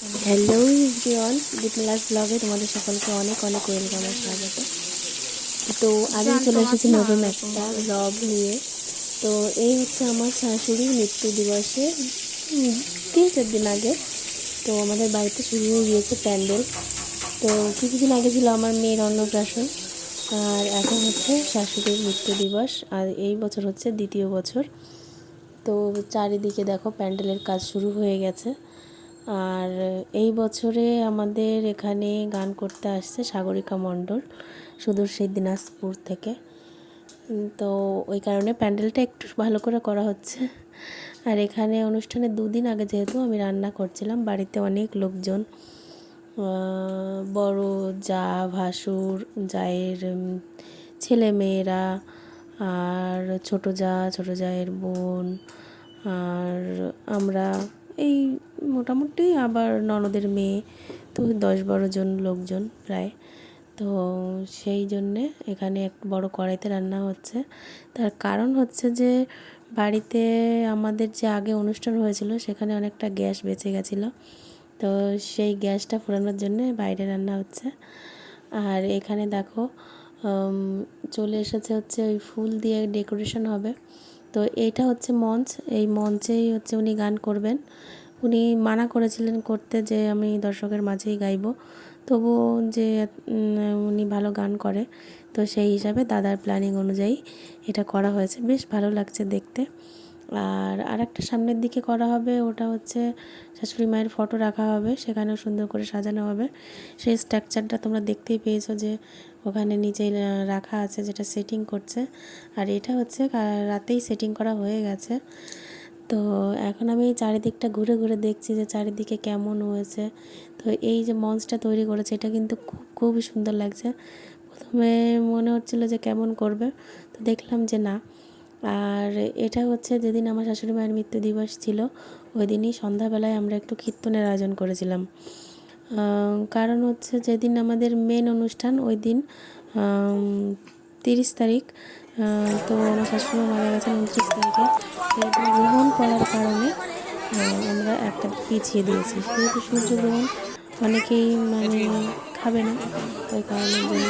Hello everyone ডিপলাস ব্লগে তোমাদের সকলকে অনেক অনেক ওয়েলকাম আর স্বাগত। তো আমি চলে এসেছি নতুন একটা ব্লগ নিয়ে। তো এই হচ্ছে আমার শাশুড়ির মৃত্যু দিবসে তিন চার দিন আগে। তো আমাদের বাড়িতে শুরু হয়ে গিয়েছে প্যান্ডেল। তো কিছুদিন আগে ছিল আমার মেয়ের অন্নপ্রাশন। আর এখন হচ্ছে শাশুড়ির মৃত্যু দিবস। আর এই বছর হচ্ছে দ্বিতীয় বছর। তো চারিদিকে দেখো প্যান্ডেলের কাজ শুরু হয়ে গেছে। আর এই বছরে আমাদের এখানে গান করতে আসছে সাগরিকা মণ্ডল সুদূর সেই দিনাজপুর থেকে। তো ওই কারণে প্যান্ডেলটা একটু ভালো করে করা হচ্ছে। আর এখানে অনুষ্ঠানে দুদিন আগে যেহেতু আমি রান্না করছিলাম, বাড়িতে অনেক লোকজন বড় যা, ভাসুর, জায়ের ছেলে মেয়েরা, আর ছোট যা, ছোট জায়ের বোন, আর আমরা এই মোটামুটি আবার ননদের মেয়ে, তো দশ বারো জন লোকজন প্রায়। তো সেই জন্যে এখানে এক বড় কড়াইতে রান্না হচ্ছে। তার কারণ হচ্ছে যে বাড়িতে আমাদের যে আগে অনুষ্ঠান হয়েছিল, সেখানে অনেকটা গ্যাস বেঁচে গেছিল। তো সেই গ্যাসটা ফোরানোর জন্যে বাইরে রান্না হচ্ছে। আর এখানে দেখো চলে এসেছে হচ্ছে ওই ফুল দিয়ে ডেকোরেশন হবে। তো এইটা হচ্ছে মঞ্চ। এই মঞ্চেই হচ্ছে উনি গান করবেন। উনি মানা করেছিলেন করতে যে আমি দর্শকের মাঝেই গাইবো। তবুও যে উনি ভালো গান করে, তো সেই হিসাবে দাদার প্ল্যানিং অনুযায়ী এটা করা হয়েছে। বেশ ভালো লাগছে দেখতে। আর আরেকটা সামনের দিকে করা হবে, ওটা হচ্ছে শাশুড়ি মায়ের ফটো রাখা হবে। সেখানেও সুন্দর করে সাজানো হবে। সেই স্ট্রাকচারটা তোমরা দেখতেই পেয়েছ যে ওখানে নিচেই রাখা আছে যেটা সেটিং করছে। আর এটা হচ্ছে রাতেই সেটিং করা হয়ে গেছে। তো এখন আমি চারিদিকটা ঘুরে ঘুরে দেখছি যে চারিদিকে কেমন হয়েছে। তো এই যে মঞ্চটা তৈরি করেছে, এটা কিন্তু খুব খুবই সুন্দর লাগছে। প্রথমে মনে হচ্ছিল যে কেমন করবে, তো দেখলাম যে না। আর এটা হচ্ছে যেদিন আমার শাশুড়ি মায়ের মৃত্যু দিবস ছিল, ওই দিনই সন্ধ্যাবেলায় আমরা একটু কীর্তনের আয়োজন করেছিলাম। কারণ হচ্ছে যেদিন আমাদের মেন অনুষ্ঠান ওই দিন তিরিশ তারিখ তো আমার শাশুড়ি মারা গেছেন উনত্রিশ তারিখে। তো গ্রহণ করার কারণে আমরা একটা পিছিয়ে দিয়েছি। যেহেতু সূর্যগ্রহণ অনেকেই মানে খাবে না, ওই কারণের জন্য।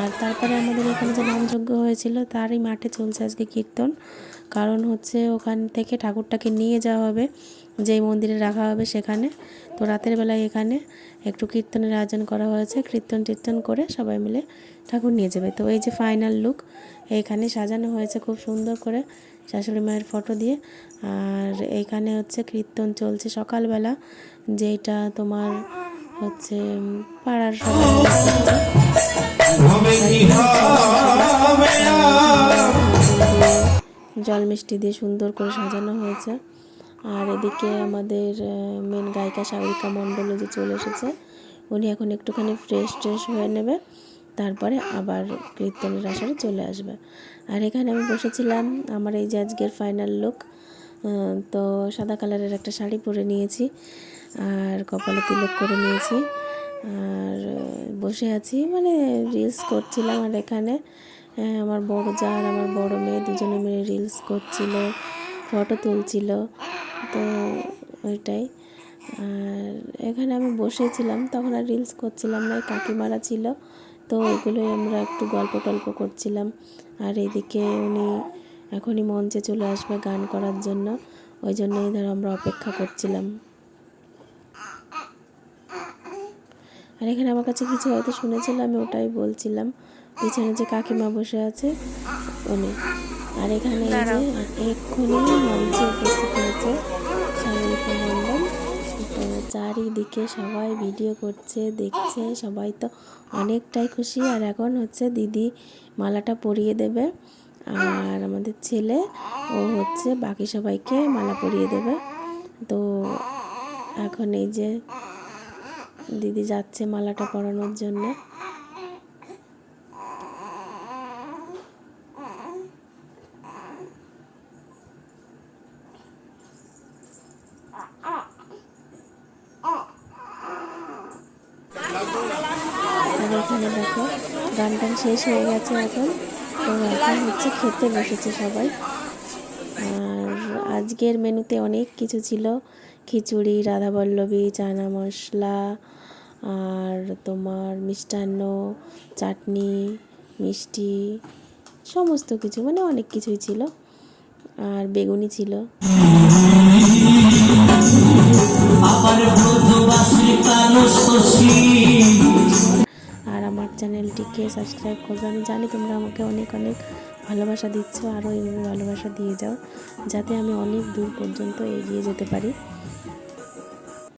আর তারপরে আমাদের এখানে যে নামযজ্ঞ হয়েছিল, তারই মাঠে চলছে আজকে কীর্তন। কারণ হচ্ছে ওখান থেকে ঠাকুরটাকে নিয়ে যাওয়া হবে। যেই মন্দিরে রাখা হবে সেখানে। তো রাতের বেলায় এখানে একটু কীর্তনের আয়োজন করা হয়েছে। কীর্তন টীর্তন করে সবাই মিলে ঠাকুর নিয়ে যাবে। তো এই যে ফাইনাল লুক এইখানে সাজানো হয়েছে খুব সুন্দর করে শাশুড়ি মায়ের ফটো দিয়ে। আর এইখানে হচ্ছে কীর্তন চলছে সকালবেলা যেটা তোমার হচ্ছে পাড়ার জল মিষ্টি দিয়ে সুন্দর করে সাজানো হয়েছে। আর এদিকে আমাদের মেন গায়িকা সাগরিকা মণ্ডল যে চলে এসেছে। উনি এখন একটুখানি ফ্রেশ ট্রেশ হয়ে নেবে, তারপরে আবার কীর্তনের আসরে চলে আসবে। আর এখানে আমি বসেছিলাম আমার এই যে আজকের ফাইনাল লুক তো সাদা কালারের একটা শাড়ি পরে নিয়েছি আর কপালে তিলক করে নিয়েছি। আর বসে আছি মানে রিলস করছিলাম আর এখানে আমার বড় যা আর আমার বড় মেয়ে দুজনে মিলে রিলস করছিল। ফটো তুলছিল, তো ওইটাই। আর এখানে আমি বসেছিলাম, তখন আর রিলস করছিলাম না কাকিমারা ছিল, তো ওইগুলোই আমরা একটু গল্প টল্প করছিলাম। আর এদিকে উনি এখনই মঞ্চে চলে আসবে গান করার জন্য, ওই জন্যই ধর আমরা অপেক্ষা করছিলাম। আর এখানে আমার কাছে কিছু হয়তো শুনেছিল, আমি ওটাই বলছিলাম। পিছনে যে কাকিমা বসে আছে, উনি। আর এখানে এই যে এক্ষুনি মঞ্চে উপস্থিত হয়েছে মণ্ডল তো চারিদিকে সবাই ভিডিও করছে দেখছে সবাই তো অনেকটাই খুশি। আর এখন হচ্ছে দিদি মালাটা পরিয়ে দেবে। আর আমাদের ছেলে ও হচ্ছে বাকি সবাইকে মালা পরিয়ে দেবে। তো এখন এই যে দিদি যাচ্ছে মালাটা পরানোর জন্য আর এখানে দেখো গান টান শেষ হয়ে গেছে এখন। তো এখন হচ্ছে খেতে বসেছে সবাই। আর আজকের মেনুতে অনেক কিছু ছিল। খিচুড়ি রাধাবল্লভী চানা মশলা, আর তোমার মিষ্টান্ন, চাটনি, মিষ্টি, সমস্ত কিছু মানে অনেক কিছুই ছিল। আর বেগুনি ছিল। আমার চ্যানেলটিকে সাবস্ক্রাইব করবে। আমি জানি তোমরা আমাকে অনেক অনেক ভালোবাসা দিচ্ছ, আরও এইভাবে ভালোবাসা দিয়ে যাও, যাতে আমি অনেক দূর পর্যন্ত এগিয়ে যেতে পারি।